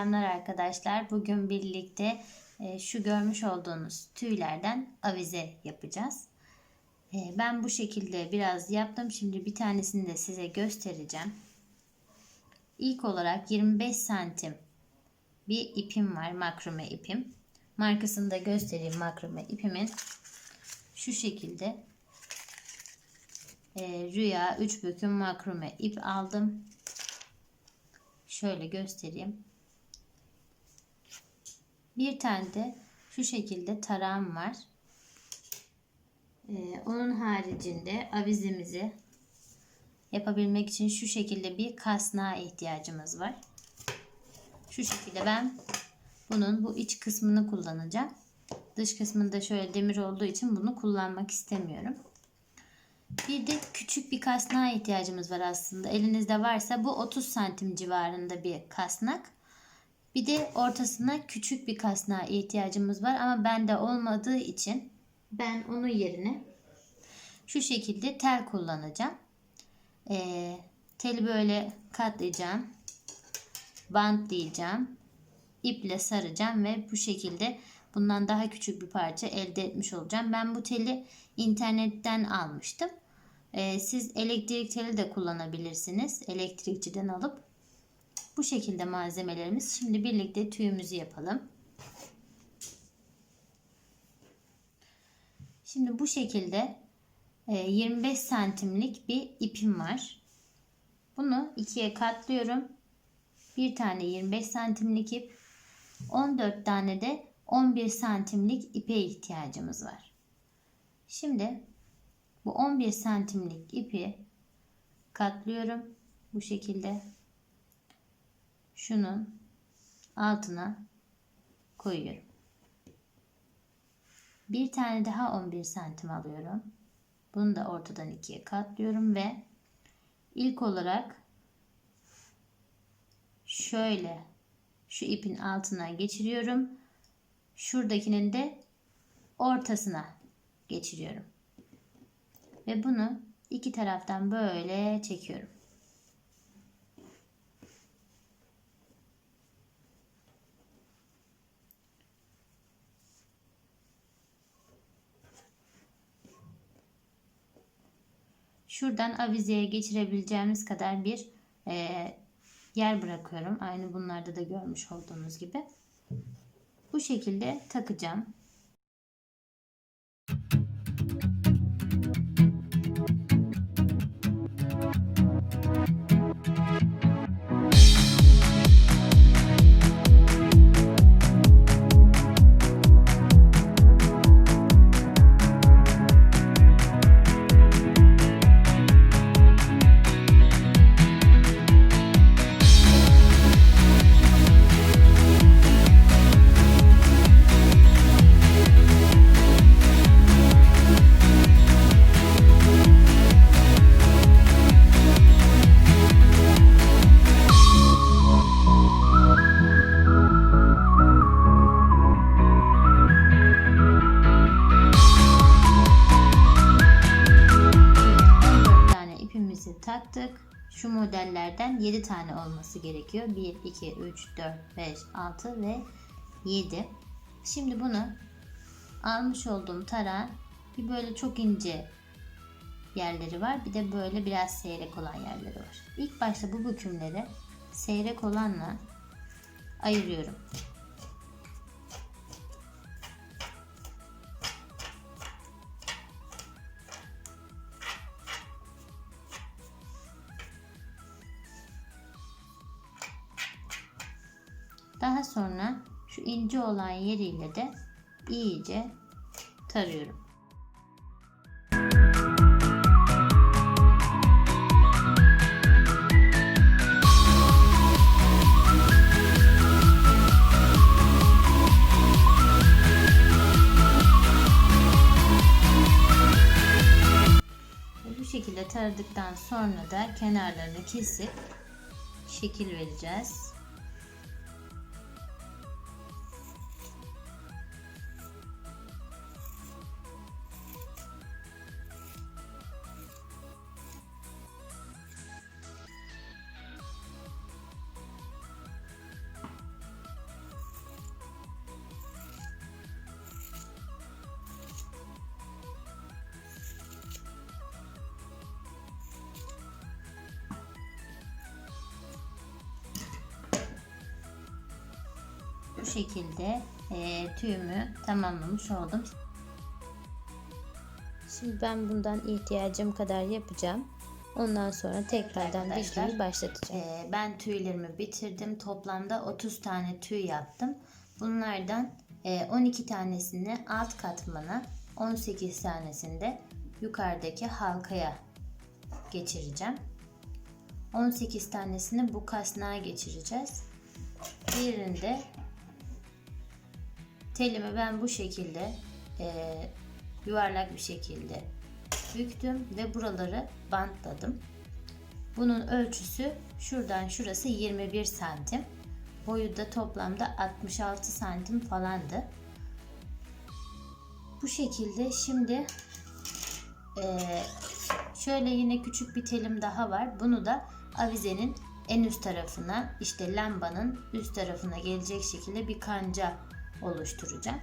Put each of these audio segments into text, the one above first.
Selamlar arkadaşlar. Bugün birlikte e, şu görmüş olduğunuz tüylerden avize yapacağız. E, ben bu şekilde biraz yaptım. Şimdi bir tanesini de size göstereceğim. İlk olarak 25 santim bir ipim var. Makrome ipim. Markasını da göstereyim makrome ipimin. Şu şekilde e, Rüya 3 büküm makrome ip aldım. Şöyle göstereyim. Bir tane de şu şekilde tarağım var. Ee, onun haricinde avizemizi yapabilmek için şu şekilde bir kasnağa ihtiyacımız var. Şu şekilde ben bunun bu iç kısmını kullanacağım. Dış kısmında şöyle demir olduğu için bunu kullanmak istemiyorum. Bir de küçük bir kasnağa ihtiyacımız var aslında. Elinizde varsa bu 30 santim civarında bir kasnak. Bir de ortasına küçük bir kasnağa ihtiyacımız var ama bende olmadığı için ben onun yerine şu şekilde tel kullanacağım. Ee, teli böyle katlayacağım. Bantlayacağım. iple saracağım ve bu şekilde bundan daha küçük bir parça elde etmiş olacağım. Ben bu teli internetten almıştım. Ee, siz elektrik teli de kullanabilirsiniz. Elektrikçiden alıp. Bu şekilde malzemelerimiz. Şimdi birlikte tüyümüzü yapalım. Şimdi bu şekilde 25 e, santimlik bir ipim var. Bunu ikiye katlıyorum. Bir tane 25 santimlik ip, 14 tane de 11 santimlik ipe ihtiyacımız var. Şimdi bu 11 santimlik ipi katlıyorum bu şekilde şunun altına koyuyorum. Bir tane daha 11 santim alıyorum. Bunu da ortadan ikiye katlıyorum ve ilk olarak şöyle şu ipin altına geçiriyorum. Şuradakinin de ortasına geçiriyorum. Ve bunu iki taraftan böyle çekiyorum. Şuradan avizeye geçirebileceğimiz kadar bir e, yer bırakıyorum. Aynı bunlarda da görmüş olduğunuz gibi. Bu şekilde takacağım. Şu modellerden 7 tane olması gerekiyor. 1, 2, 3, 4, 5, 6 ve 7. Şimdi bunu almış olduğum tarağın bir böyle çok ince yerleri var. Bir de böyle biraz seyrek olan yerleri var. İlk başta bu bükümleri seyrek olanla ayırıyorum. Sonra şu ince olan yeriyle de iyice tarıyorum. şekilde taradıktan sonra da kenarlarını kesip şekil vereceğiz. Bu şekilde e, tüyümü tamamlamış oldum. Şimdi ben bundan ihtiyacım kadar yapacağım. Ondan sonra tekrardan videoyu başlatacağım. Ee, ben tüylerimi bitirdim. Toplamda 30 tane tüy yaptım. Bunlardan e, 12 tanesini alt katmana, 18 tanesini de yukarıdaki halkaya geçireceğim. 18 tanesini bu kasnağa geçireceğiz. Diğerinde telimi ben bu şekilde e, yuvarlak bir şekilde büktüm ve buraları bantladım. Bunun ölçüsü şuradan şurası 21 santim. Boyu da toplamda 66 santim falandı. Bu şekilde şimdi eee, şöyle yine küçük bir telim daha var. Bunu da avizenin en üst tarafına işte lambanın üst tarafına gelecek şekilde bir kanca oluşturacağım.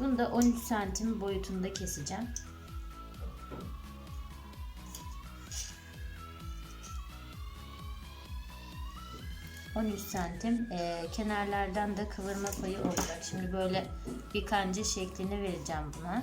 Bunu da 13 santim boyutunda keseceğim. ...13 santim. Ee, kenarlardan da kıvırma payı olacak. Şimdi böyle bir kanca şeklini vereceğim buna.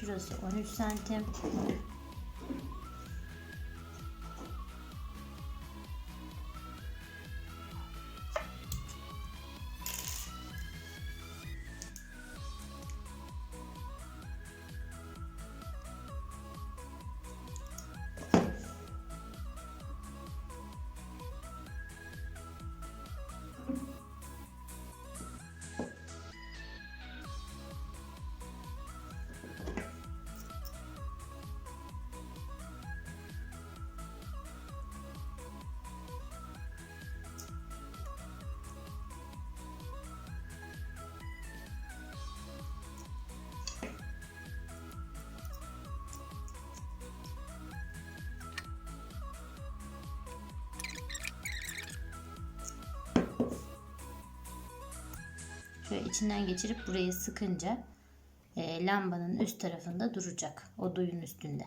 Şurası 13 santim. Şöyle içinden geçirip burayı sıkınca e, lambanın üst tarafında duracak. O duyun üstünde.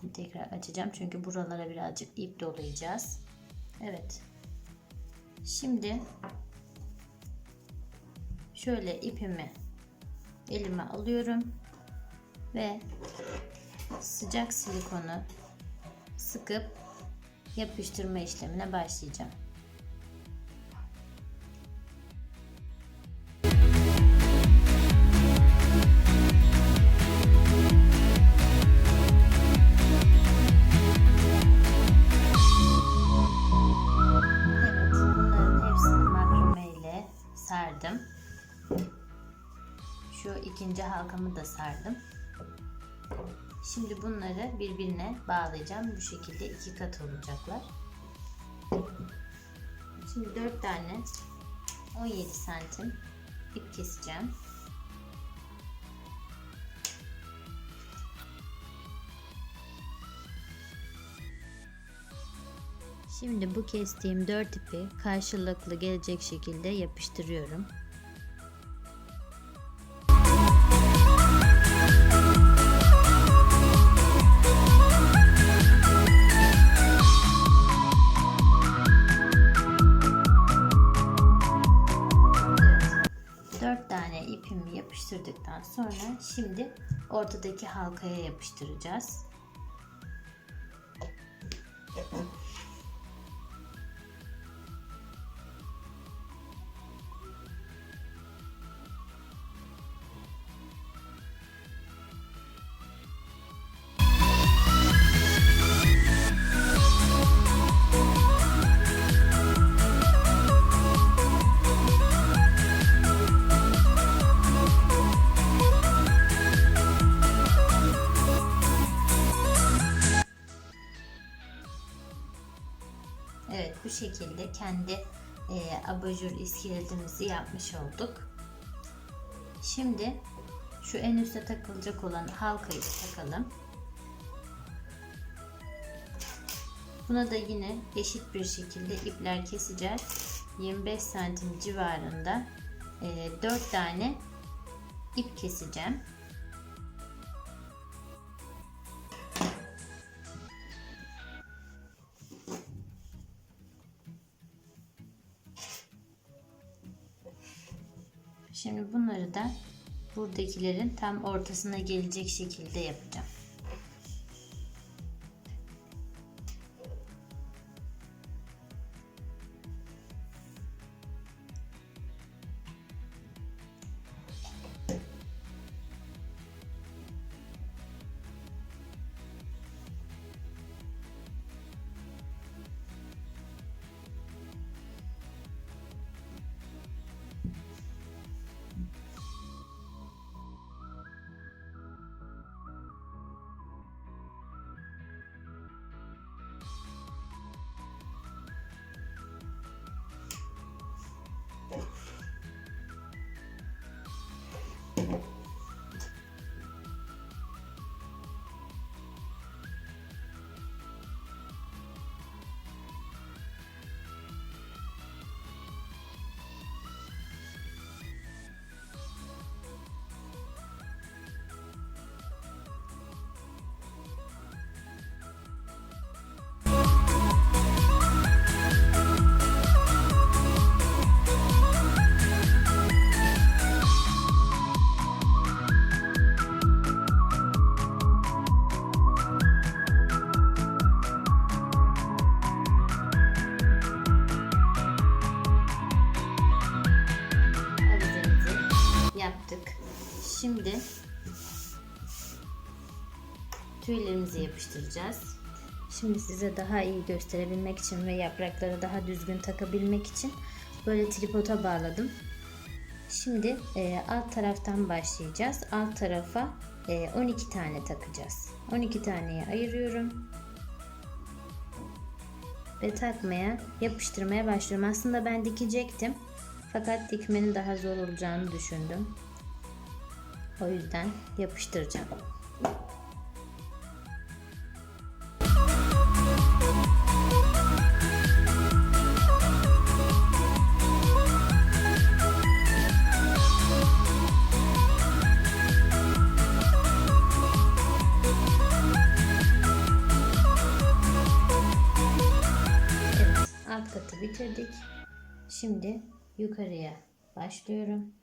Şimdi tekrar açacağım çünkü buralara birazcık ip dolayacağız. Evet. Şimdi şöyle ipimi elime alıyorum ve sıcak silikonu sıkıp yapıştırma işlemine başlayacağım. Halkamı da sardım. Şimdi bunları birbirine bağlayacağım. Bu şekilde iki kat olacaklar. Şimdi 4 tane 17 santim ip keseceğim. Şimdi bu kestiğim 4 ipi karşılıklı gelecek şekilde yapıştırıyorum. 4 tane ipimi yapıştırdıktan sonra şimdi ortadaki halkaya yapıştıracağız. Kendi e, abajur iskeletimizi yapmış olduk. Şimdi şu en üste takılacak olan halkayı takalım. Buna da yine eşit bir şekilde ipler keseceğiz. 25 santim civarında 4 tane ip keseceğim. Da buradakilerin tam ortasına gelecek şekilde yapacağım. Avizemizi tüylerimizi yapıştıracağız. Şimdi size daha iyi gösterebilmek için ve yaprakları daha düzgün takabilmek için böyle tripoda bağladım. Şimdi e, alt taraftan başlayacağız. Alt tarafa e, 12 tane takacağız. 12 taneye ayırıyorum. Ve takmaya, yapıştırmaya başlıyorum. Aslında ben dikecektim. Fakat dikmenin daha zor olacağını düşündüm. O yüzden yapıştıracağım. Yukarıya başlıyorum.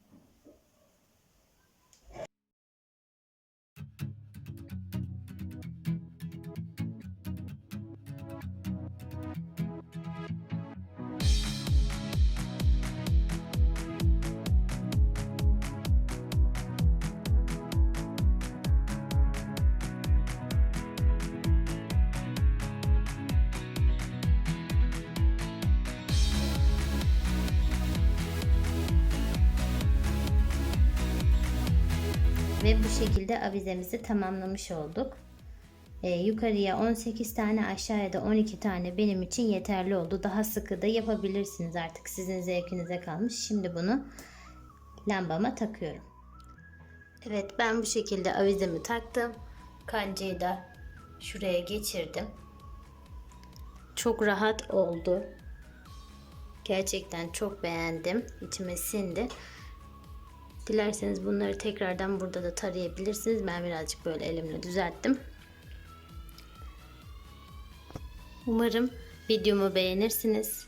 Ve bu şekilde avizemizi tamamlamış olduk. Ee, yukarıya 18 tane aşağıya da 12 tane benim için yeterli oldu. Daha sıkı da yapabilirsiniz artık sizin zevkinize kalmış. Şimdi bunu lambama takıyorum. Evet ben bu şekilde avizemi taktım. Kancayı da şuraya geçirdim. Çok rahat oldu. Gerçekten çok beğendim. İçime sindi. Dilerseniz bunları tekrardan burada da tarayabilirsiniz. Ben birazcık böyle elimle düzelttim. Umarım videomu beğenirsiniz.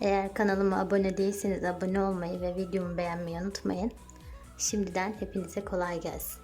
Eğer kanalıma abone değilseniz abone olmayı ve videomu beğenmeyi unutmayın. Şimdiden hepinize kolay gelsin.